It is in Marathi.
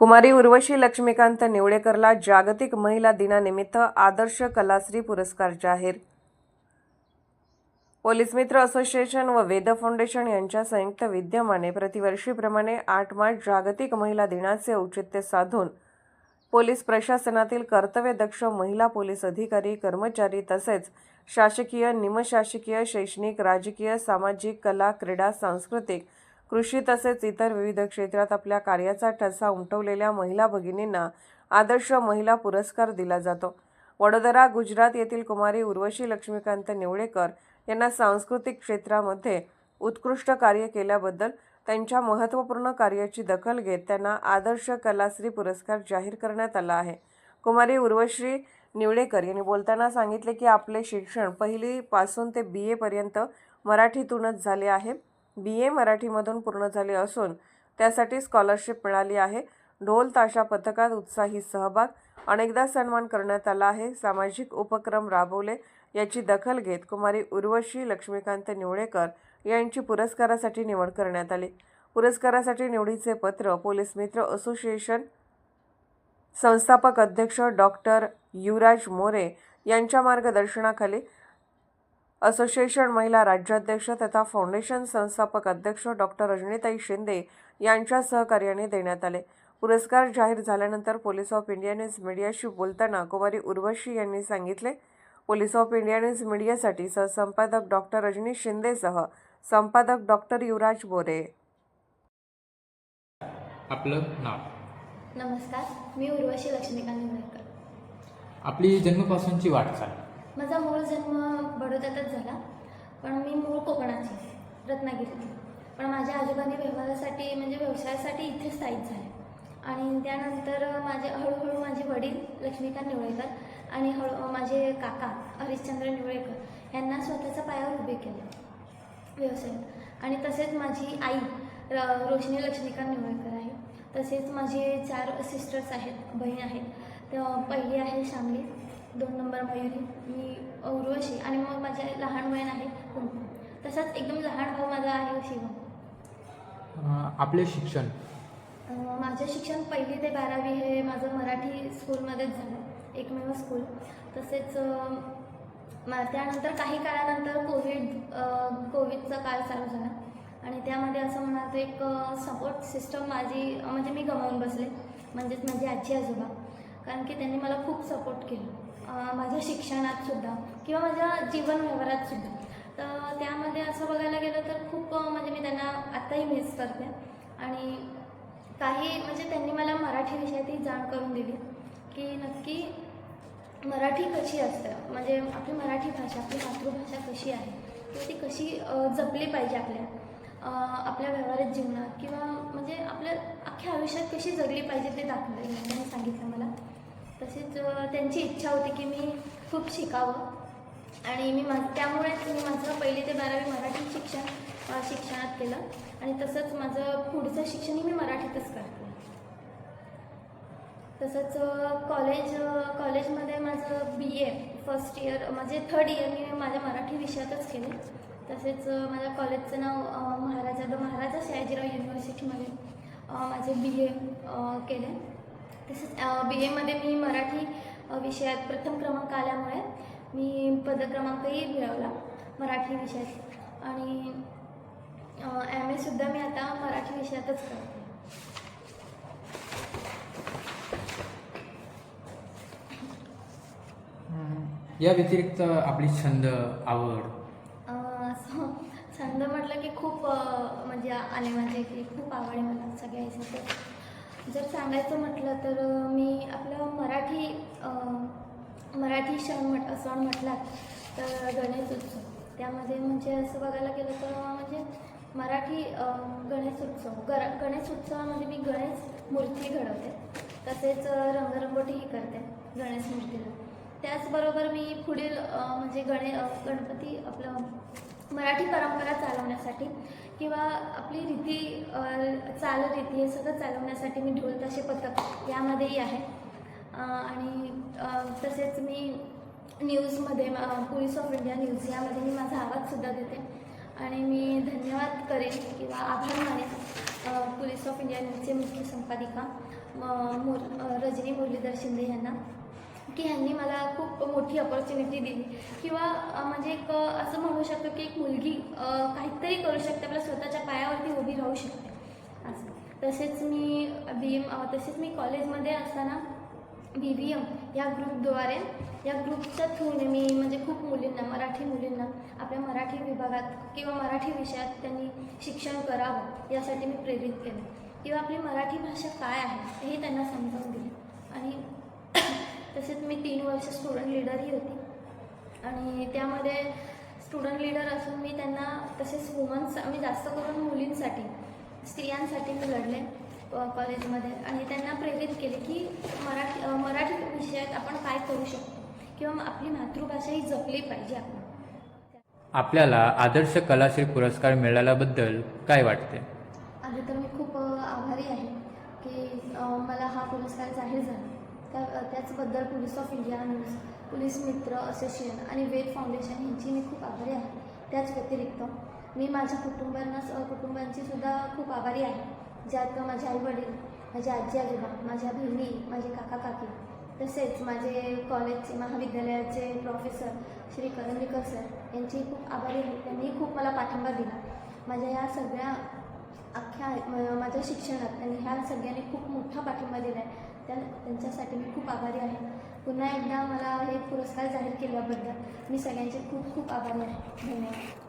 कुमारी उर्वशी लक्ष्मीकांत निवडेकरला जागतिक महिला दिनानिमित्त आदर्श कलाश्री पुरस्कार जाहीर. पोलीस मित्र असोसिएशन व वेद फाउंडेशन यांच्या संयुक्त विद्यमाने प्रतिवर्षीप्रमाणे आठ मार्च जागतिक महिला दिनाचे औचित्य साधून पोलीस प्रशासनातील कर्तव्यदक्ष महिला पोलीस अधिकारी कर्मचारी तसेच शासकीय निमशासकीय शैक्षणिक राजकीय सामाजिक कला क्रीडा सांस्कृतिक कृषी तसेच इतर विविध क्षेत्रात आपल्या कार्याचा ठसा उमटवलेल्या महिला भगिनींना आदर्श महिला पुरस्कार दिला जातो. वडोदरा गुजरात येथील कुमारी उर्वशी लक्ष्मीकांत निवडेकर यांना सांस्कृतिक क्षेत्रामध्ये उत्कृष्ट कार्य केल्याबद्दल त्यांच्या महत्त्वपूर्ण कार्याची दखल घेत त्यांना आदर्श कलाश्री पुरस्कार जाहीर करण्यात आला आहे. कुमारी उर्वश्री निवडेकर यांनी बोलताना सांगितले की आपले शिक्षण पहिलीपासून ते बी एपर्यंत मराठीतूनच झाले आहे. बी ए मराठीमधून पूर्ण झाले असून त्यासाठी स्कॉलरशिप मिळाली आहे. ढोल ताशा पथकात उत्साही सहभाग अनेकदा सन्मान करण्यात आला आहे. सामाजिक उपक्रम राबवले याची दखल घेत कुमारी उर्वशी लक्ष्मीकांत निवडेकर यांची पुरस्कारासाठी निवड करण्यात आली. पुरस्कारासाठी निवडीचे पत्र पोलीस मित्र असोसिएशन संस्थापक अध्यक्ष डॉक्टर युवराज मोरे यांच्या मार्गदर्शनाखाली असोसिएशन महिला राज्याध्यक्ष तथा फाउंडेशन संस्थापक अध्यक्ष डॉक्टर रजनीताई शिंदे यांच्या सहकार्याने देण्यात आले. पुरस्कार जाहीर झाल्यानंतर पोलीस ऑफ इंडिया न्यूज मीडियाशी बोलताना कुमारी उर्वशी यांनी सांगितले पोलीस ऑफ इंडिया न्यूज मीडियासाठी सहसंपादक डॉक्टर रजनी शिंदेसह संपादक डॉक्टर युवराज बोरे. आपलं नाव? नमस्कार मी उर्वशी लक्ष्मीकांत आपली जन्मपासूनची वाटचाल माझा मूळ जन्म बडोद्यातच झाला. पण मी मूळ कोकणाची रत्नागिरीतली पण माझ्या आजोबांनी व्यवहारासाठी म्हणजे व्यवसायासाठी इथे स्थायिक झाले. आणि त्यानंतर माझे हळूहळू माझे वडील लक्ष्मीकांत निवळेकर आणि हळू माझे काका हरिश्चंद्र निवळेकर यांना स्वतःच्या पायावर उभे केले. व्यवसायात आणि तसेच माझी आई र रोशनी लक्ष्मीकांत निवळेकर आहे. तसेच माझे चार सिस्टर्स आहेत बहीण आहेत. तर पहिली आहे शामली. दोन नंबर मयुरी मी उर्वशी आणि मग माझे लहान बहीण आहे कुंकू. तसाच एकदम लहान भाऊ माझा आहे शिवम आपले शिक्षण? माझं शिक्षण पहिली ते बारावी हे माझं मराठी स्कूलमध्येच झालं एकमेव स्कूल. तसेच त्यानंतर काही काळानंतर कोविड कोविडचा काळ चालू झाला. आणि त्यामध्ये असं म्हणाल तर एक सपोर्ट सिस्टम माझी म्हणजे मी गमावून बसले. म्हणजेच माझी आजी आजोबा. कारण की त्यांनी मला खूप सपोर्ट केलं. माझ्या शिक्षणात सुद्धा किंवा माझ्या जीवन व्यवहारात सुद्धा. तर त्यामध्ये असं बघायला गेलं तर खूप म्हणजे मी त्यांना आत्ताही मिस करते. आणि काही म्हणजे त्यांनी मला मराठी विषयातही जाण करून दिली. की नक्की मराठी कशी असते? म्हणजे आपली मराठी भाषा आपली मातृभाषा कशी आहे? किंवा ती कशी जपली पाहिजे आपल्या आपल्या व्यवहारिक जीवनात? किंवा म्हणजे आपल्या अख्ख्या आयुष्यात कशी जगली पाहिजे ते दाखवलं म्हणजे त्यांनी सांगितलं मला. तसेच त्यांची इच्छा होती की मी खूप शिकावं. आणि मी मा त्यामुळेच मी माझं पहिली ते बारावी मराठी शिक्षण शिक्षणात केलं. आणि तसंच माझं पुढचं शिक्षणही मी मराठीतच करते. तसंच कॉलेज कॉलेजमध्ये माझं बी ए फर्स्ट इयर म्हणजे थर्ड इयर मी माझ्या मराठी विषयातच केले. तसेच माझ्या कॉलेजचं नाव महाराजा द महाराजा सयाजीराव युनिव्हर्सिटीमध्ये माझे बी ए केले. तसेच बी एमध्ये मी मराठी विषयात प्रथम क्रमांक आल्यामुळे मी पदक्रमांकही मिळवला मराठी विषयात. आणि एम एसुद्धा मी आता मराठी विषयातच करते. या व्यतिरिक्त आपली छंद आवड? छंद म्हटलं की खूप म्हणजे आले माझे की खूप आवड आहे मला सगळ्या ह्याच्यात जर सांगायचं म्हटलं तर मी आपलं मराठी मराठी सण म्हट सण म्हटला तर गणेश उत्सव. त्यामध्ये म्हणजे असं बघायला गेलं तर म्हणजे मराठी गणेश उत्सव. गर गणेश उत्सवामध्ये मी गणेश मूर्ती घडवते. तसेच रंगरंगोटीही करते गणेश मूर्तीला. त्याचबरोबर मी पुढील म्हणजे गणे गणपती आपलं मराठी परंपरा चालवण्यासाठी किंवा आपली रीती चालरीती हे सगळं चालवण्यासाठी मी ढोल ताशे पथक यामध्येही आहे. आणि तसेच मी न्यूजमध्ये पोलीस ऑफ इंडिया न्यूज यामध्ये मी माझा आवाजसुद्धा देते. आणि मी धन्यवाद करेन किंवा आभार मानेन पोलीस ऑफ इंडिया न्यूजचे मुख्य संपादिका मुर रजनी मुरलीधर शिंदे यांना की ह्यांनी मला खूप मोठी अपॉर्च्युनिटी दिली. किंवा म्हणजे एक असं म्हणू शकतो की एक मुलगी काहीतरी करू शकते आपल्या स्वतःच्या पायावरती उभी राहू शकते. असं. तसेच मी बी एम तसेच मी कॉलेजमध्ये असताना बी व्ही एम या ग्रुपद्वारे या ग्रुपच्या थ्रूने मी म्हणजे खूप मुलींना मराठी मुलींना आपल्या मराठी विभागात किंवा मराठी विषयात त्यांनी शिक्षण करावं यासाठी मी प्रेरित केलं. किंवा आपली मराठी भाषा काय आहे हे त्यांना समजावून दिले. आणि तसेच मी तीन वर्ष स्टुडंट लीडरही होती. आणि त्यामध्ये स्टुडंट लीडर असून मी त्यांना तसेच वुमन्स मी जास्त करून मुलींसाठी स्त्रियांसाठी मी लढले कॉलेजमध्ये आणि त्यांना प्रेरित केले की मराठी मराठी विषयात आपण काय करू शकतो? किंवा आपली मातृभाषा ही जपली पाहिजे आपण. आपल्याला आदर्श कलाश्री पुरस्कार मिळाल्याबद्दल काय वाटते? आधी तर मी खूप आभारी आहे की मला हा पुरस्कार जाहीर झाला. त्या त्याचबद्दल police of India news police Mitra association आणि वेद फाउंडेशन यांची मी खूप आभारी आहे. त्याच व्यतिरिक्त मी माझ्या कुटुंबांना कुटुंबांची सुद्धा खूप आभारी आहे. ज्यात माझे आईवडील माझे आजी आजोबा माझ्या बहिणी माझे काका काकी तसेच माझे कॉलेजचे महाविद्यालयाचे प्रोफेसर श्री करंदीकर सर यांची खूप आभारी आहे. त्यांनी खूप मला पाठिंबा दिला. माझ्या या सगळ्या अख्ख्या माझ्या शिक्षणात आणि ह्या सगळ्यांनी खूप मोठा पाठिंबा दिला आहे त्या त्यांच्यासाठी मी खूप आभारी आहे. पुन्हा एकदा मला हे पुरस्कार जाहीर केल्याबद्दल मी सगळ्यांचे खूप खूप आभारी आहे. धन्यवाद.